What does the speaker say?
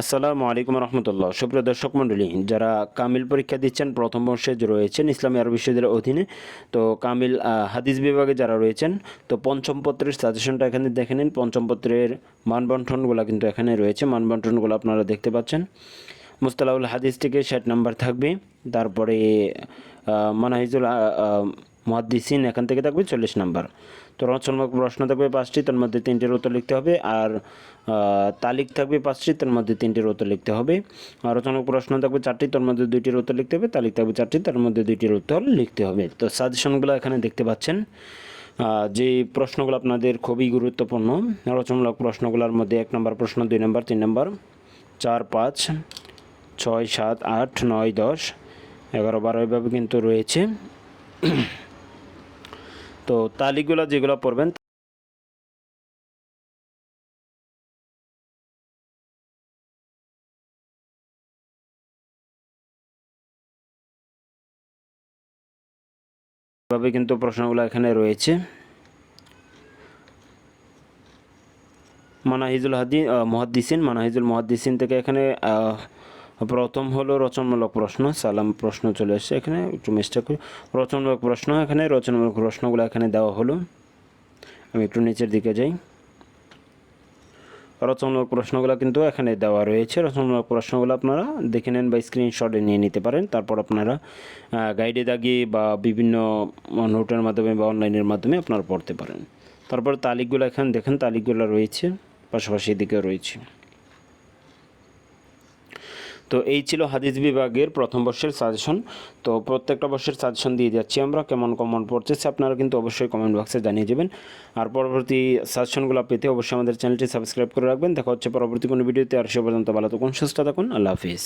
আসসালামু আলাইকুম রহমতুল্লাহ। সুপ্রিয় দর্শক মণ্ডলী, যারা কামিল পরীক্ষা দিচ্ছেন, প্রথম বর্ষে রয়েছেন ইসলামী আরব বিশ্ববিদ্যালয়ের অধীনে, তো কামিল হাদিস বিভাগে যারা রয়েছেন, তো পঞ্চম পত্রের সাজেশনটা এখানে দেখে নিন। পঞ্চম পত্রের মানবন্ঠনগুলো কিন্তু এখানে রয়েছে। মানবন্ঠনগুলো আপনারা দেখতে পাচ্ছেন। মুস্তালাউল হাদিস থেকে ষাট নাম্বার থাকবে। তারপরে মানাহিজুল মহাদ্দিসিন এখান থেকে থাকবে চল্লিশ নাম্বার। তো রচনামূলক প্রশ্ন থাকবে পাঁচটি, তার মধ্যে তিনটির উত্তর লিখতে হবে। আর তালিক থাকবে পাঁচটি, তার মধ্যে তিনটির উত্তর লিখতে হবে। রচনামূলক প্রশ্ন থাকবে চারটি, তার মধ্যে দুইটির উত্তর লিখতে হবে। তালিক থাকবে চারটি, তার মধ্যে দুইটির উত্তর লিখতে হবে। তো সাজেশনগুলো এখানে দেখতে পাচ্ছেন। যে প্রশ্নগুলো আপনাদের খুবই গুরুত্বপূর্ণ, রচনামূলক প্রশ্নগুলোর মধ্যে এক নম্বর প্রশ্ন, দুই নম্বর, তিন নম্বর, চার, পাঁচ ছয় সাত আট নয় দশ। এগারো বারো এভাবে কিন্তু রয়েছে। তো তালিকগুলো যেগুলো পড়বেন কিন্তু প্রশ্নগুলো এখানে রয়েছে। মানাহিজুল হাদি মহাদ্দিসিন, মানাহিজুল মহাদ্দিসিন থেকে এখানে প্রথম হলো রচনামূলক প্রশ্ন, সালাম প্রশ্ন চলে এসেছে এখানে, একটু মিস্টেক করি। রচনামূলক প্রশ্ন এখানে, রচনামূলক প্রশ্নগুলো এখানে দেওয়া হলো। আমি একটু নিচের দিকে যাই। রচনামূলক প্রশ্নগুলো কিন্তু এখানে দেওয়া রয়েছে। রচনামূলক প্রশ্নগুলো আপনারা দেখে নেন বা স্ক্রিনশটে নিয়ে নিতে পারেন। তারপর আপনারা গাইডে দাগিয়ে বা বিভিন্ন নোটের মাধ্যমে বা অনলাইনের মাধ্যমে আপনারা পড়তে পারেন। তারপর তালিকগুলো এখানে দেখেন, তালিকগুলো রয়েছে, পাশাপাশি দিকে রয়েছে। তো এই ছিল হাদিস বিভাগের প্রথম বর্ষের সাজেশন তো প্রত্যেকটা বর্ষের সাজেশন দিয়ে যাচ্ছি আমরা, কেমন কমন পড়তেছে আপনারা কিন্তু অবশ্যই কমেন্ট বক্সে জানিয়ে দেবেন। আর পরবর্তী সাজেশনগুলো পেতে অবশ্যই আমাদের চ্যানেলটি সাবস্ক্রাইব করে রাখবেন। দেখা হচ্ছে পরবর্তী কোনো ভিডিওতে আর সে পর্যন্ত ভালো থাকুন, সুস্থ থাকুন, আল্লাহ হাফিজ।